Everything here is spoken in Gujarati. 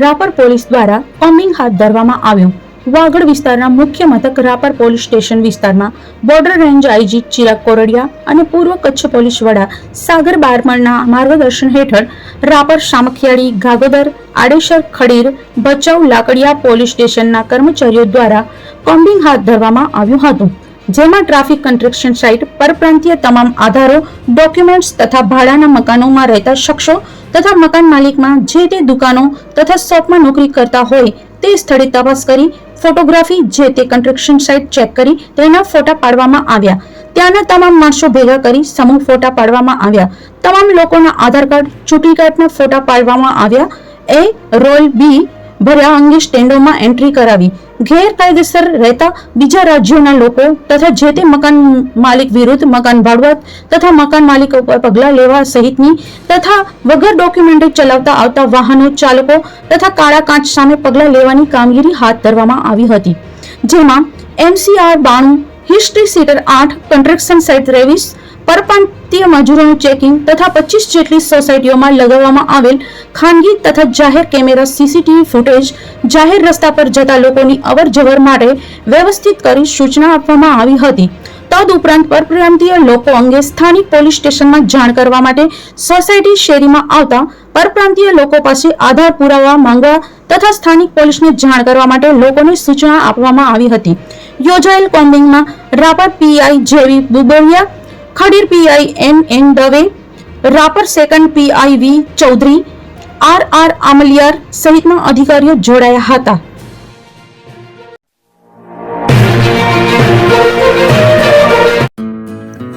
રાપર પોલીસ દ્વારા કોમ્બિંગ હાથ ધરવામાં આવ્યું. વાગડ વિસ્તારના મુખ્ય મથક રાપર પોલીસ સ્ટેશન વિસ્તારમાં border range IG Chirag Koradiya અને પૂર્વ કચ્છ પોલીસ વડા સાગર બારમણના માર્ગદર્શન હેઠળ રાપર સામખિયાળી, ગાગોદર, આડેસર, ખડીર, ભચાઉ, લાકડિયા પોલીસ સ્ટેશનના કર્મચારીઓ દ્વારા કોમ્બિંગ હાથ ધરવામાં આવ્યું હતું. જેમાં ટ્રાફિક કન્સ્ટ્રક્શન સાઇટ, પરપ્રાંતીય તમામ આધારો, ડોક્યુમેન્ટ્સ તથા ભાડાના મકાનોમાં રહેતા શખ્સો તથા મકાન માલિકમાં જે તે દુકાનો તથા શોપમાં નોકરી કરતા હોય તે સ્થળે તપાસ કરી, ફોટોગ્રાફી જે તે કન્સ્ટ્રક્શન સાઇટ ચેક કરી તેના ફોટા પાડવામાં આવ્યા. ત્યાંના તમામ માણસો ભેગા કરી સમૂહ ફોટા પાડવામાં આવ્યા. તમામ લોકોના આધાર કાર્ડ ચૂંટણી કાર્ડના ફોટા પાડવામાં આવ્યા. એ રોલ બી ભર્યા અંગે સ્ટેન્ડોમાં એન્ટ્રી કરાવી. ગેરકાયદેસર રહેતા બીજા રાજ્યોના લોકો તથા જે તે મકાન માલિક વિરુદ્ધ મકાન ભાડવત તથા મકાન માલિકો પર પગલાં લેવા સહિતની તથા વગર ડોક્યુમેન્ટે ચલાવતા આવતા વાહનો ચાલકો તથા કાળા કાચ સામે પગલાં લેવાની કામગીરી હાથ ધરવામાં આવી હતી. જેમાં એમસીઆર બાણું હિસ્ટ્રી સીટર આઠ, કન્સ્ટ્રક્શન સાઇટ ત્રેવીસ, પરપ્રાંતીય મજૂરોનું ચેકિંગ તથા પચીસ જેટલી સોસાયટીઓમાં લગાવવામાં આવેલ ખાનગી તથા જાહેર કેમેરા સીસીટીવી ફૂટેજ જાહેર રસ્તા પર જતા લોકોની અવર જવર માટે વ્યવસ્થિત કરી સૂચના આપવામાં આવી હતી. તદ ઉપરાંત પરપ્રાંતીય લોકો અંગે સ્થાનિક પોલીસ સ્ટેશનમાં જાણ કરવા માટે સોસાયટી શેરીમાં આવતા પરપ્રાંતીય લોકો પાસે આધાર પુરાવા માંગવા તથા સ્થાનિક પોલીસને જાણ કરવા માટે લોકોને સૂચના આપવામાં આવી હતી. યોજાયેલ કોમ્બિંગમાં Rapar PI J V Bubolia Khadir PI N N Dave, Rapar second PI V Chaudhary, R R Amaliyar સહિતના અધિકારીઓ જોડાયા હતા.